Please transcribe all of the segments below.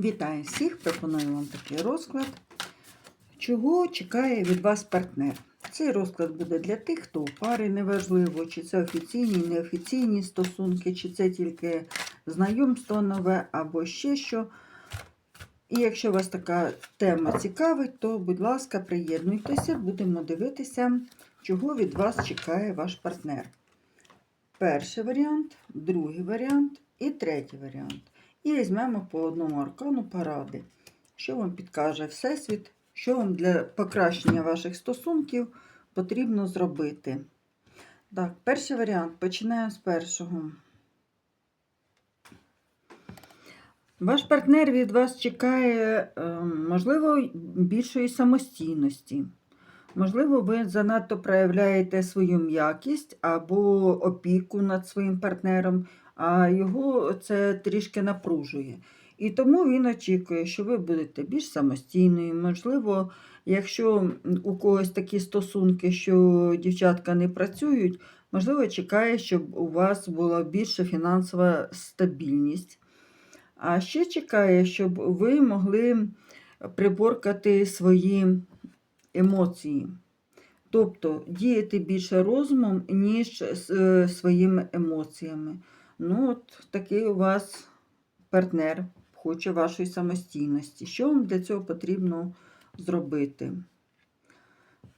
Вітаю всіх! Пропоную вам такий розклад. Чого чекає від вас партнер? Цей розклад буде для тих, хто у парі неважливо, чи це офіційні, неофіційні стосунки, чи це тільки знайомство нове або ще що. І якщо вас така тема цікавить, то, будь ласка, приєднуйтеся, будемо дивитися, чого від вас чекає ваш партнер. Перший варіант, другий варіант і третій варіант. І візьмемо по одному аркану поради. Що вам підкаже Всесвіт, що вам для покращення ваших стосунків потрібно зробити. Так, перший варіант. Починаємо з першого. Ваш партнер від вас чекає, е, можливо, більшої самостійності. Можливо, ви занадто проявляєте свою м'якість або опіку над своїм партнером, а його це трішки напружує. І тому він очікує, що ви будете більш самостійною. Можливо, якщо у когось такі стосунки, що дівчатка не працюють, можливо, чекає, щоб у вас була більша фінансова стабільність. А ще чекає, щоб ви могли приборкати свої емоції. Тобто діяти більше розумом, ніж е, своїми емоціями. Ну, от такий у вас партнер хоче вашої самостійності. Що вам для цього потрібно зробити?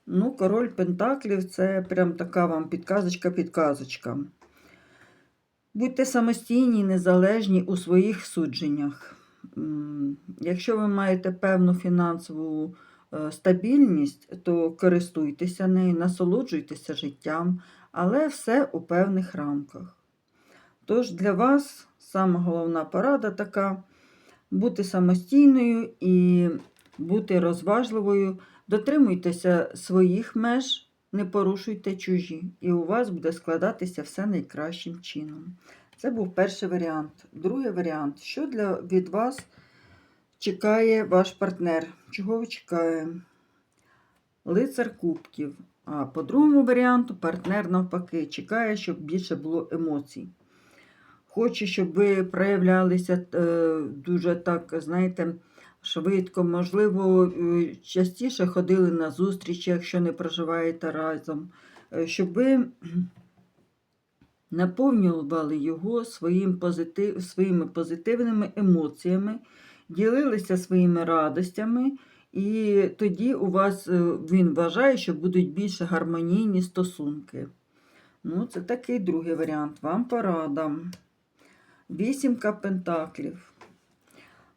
Ну, король Пентаклів це прям така вам підказочка-підказочка. Будьте самостійні, незалежні у своїх судженнях. Якщо ви маєте певну фінансову е, стабільність, то користуйтеся нею, насолоджуйтеся життям, але все у певних рамках. Тож для вас сама головна порада така бути самостійною і бути розважливою, дотримуйтеся своїх меж, не порушуйте чужі, і у вас буде складатися все найкращим чином. Це був перший варіант. Другий варіант, що для, від вас чекає ваш партнер? Чого ви чекає? Лицар кубків. А по другому варіанту партнер навпаки чекає, щоб більше було емоцій. Хоче, щоб ви проявлялися е, дуже так, знаєте, швидко, можливо, е, частіше ходили на зустрічі, якщо не проживаєте разом, е, щоб ви наповнювали його своїм позитив, своїми позитивними емоціями, ділилися своїми радостями, і тоді у вас він вважає, що будуть більше гармонійні стосунки. Ну, це такий другий варіант. Вам порада. Вісімка пентаклів.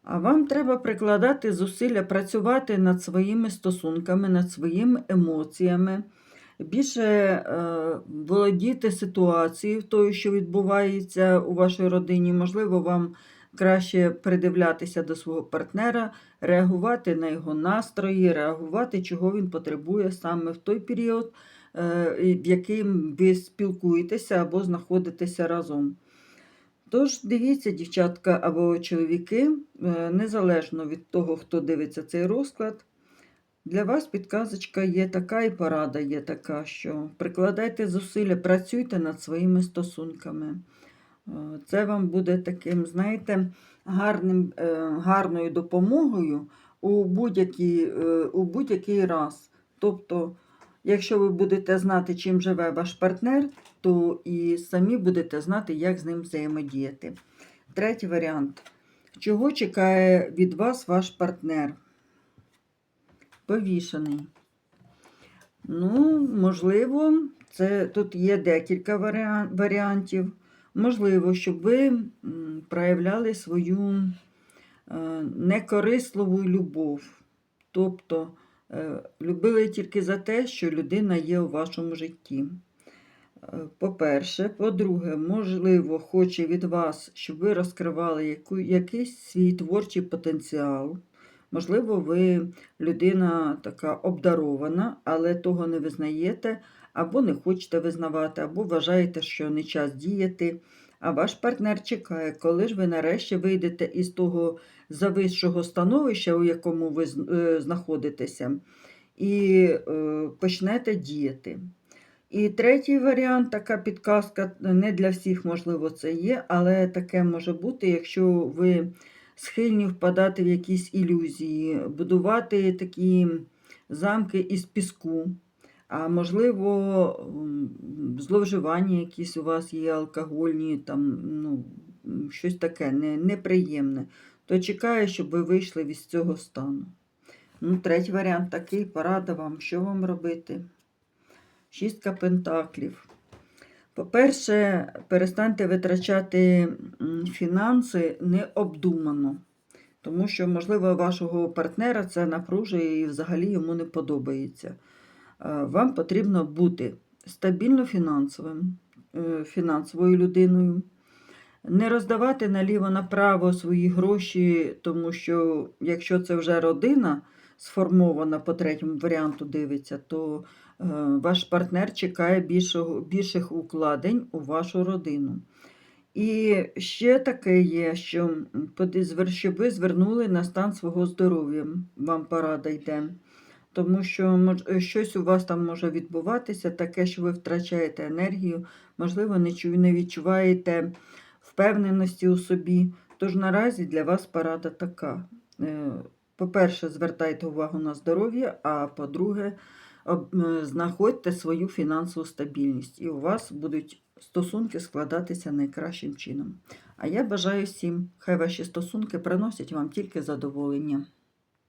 А вам треба прикладати зусилля, працювати над своїми стосунками, над своїми емоціями, більше е, володіти ситуацією, тою, що відбувається у вашій родині. Можливо, вам краще придивлятися до свого партнера, реагувати на його настрої, реагувати, чого він потребує саме в той період, е, в яким ви спілкуєтеся або знаходитеся разом. Тож, дивіться, дівчатка або чоловіки, е, незалежно від того, хто дивиться цей розклад, для вас підказочка є така і порада є така, що прикладайте зусилля, працюйте над своїми стосунками. Е, це вам буде таким, знаєте, гарним, е, гарною допомогою у будь-який будь-який раз. Тобто, Якщо ви будете знати, чим живе ваш партнер, то і самі будете знати, як з ним взаємодіяти. Третій варіант. Чого чекає від вас ваш партнер? Повішений. Ну, можливо, це тут є декілька варіантів. Можливо, щоб ви проявляли свою е, некорисливу любов. Тобто, любили тільки за те, що людина є у вашому житті. Е, по-перше, по-друге, можливо, хоче від вас, щоб ви розкривали яку, якийсь свій творчий потенціал. Можливо, ви людина така обдарована, але того не визнаєте, або не хочете визнавати, або вважаєте, що не час діяти. А ваш партнер чекає, коли ж ви нарешті вийдете із того зависшого становища, у якому ви е, знаходитеся, і е, почнете діяти. І третій варіант, така підказка, не для всіх, можливо, це є, але таке може бути, якщо ви схильні впадати в якісь ілюзії, будувати такі замки із піску. А можливо, зловживання якісь у вас є алкогольні, там, ну, щось таке не, неприємне. То чекаю, щоб ви вийшли від цього стану. Ну, третій варіант такий, порада вам, що вам робити? Шістка пентаклів. По-перше, перестаньте витрачати фінанси необдумано. Тому що, можливо, вашого партнера це напружує і взагалі йому не подобається. Е, Вам потрібно бути стабільно фінансовим, е, фінансовою людиною, не роздавати наліво-направо свої гроші, тому що якщо це вже родина сформована по третьому варіанту дивиться, то е, ваш партнер чекає більшого, більших укладень у вашу родину. І ще таке є, що щоб ви звернули на стан свого здоров'я, вам порада йде. Тому що щось у вас там може відбуватися, таке, що ви втрачаєте енергію, можливо, не, відчуваєте впевненості у собі. Тож наразі для вас порада така. Е, По-перше, звертайте увагу на здоров'я, а по-друге, е, знаходьте свою фінансову стабільність, і у вас будуть стосунки складатися найкращим чином. А я бажаю всім, хай ваші стосунки приносять вам тільки задоволення.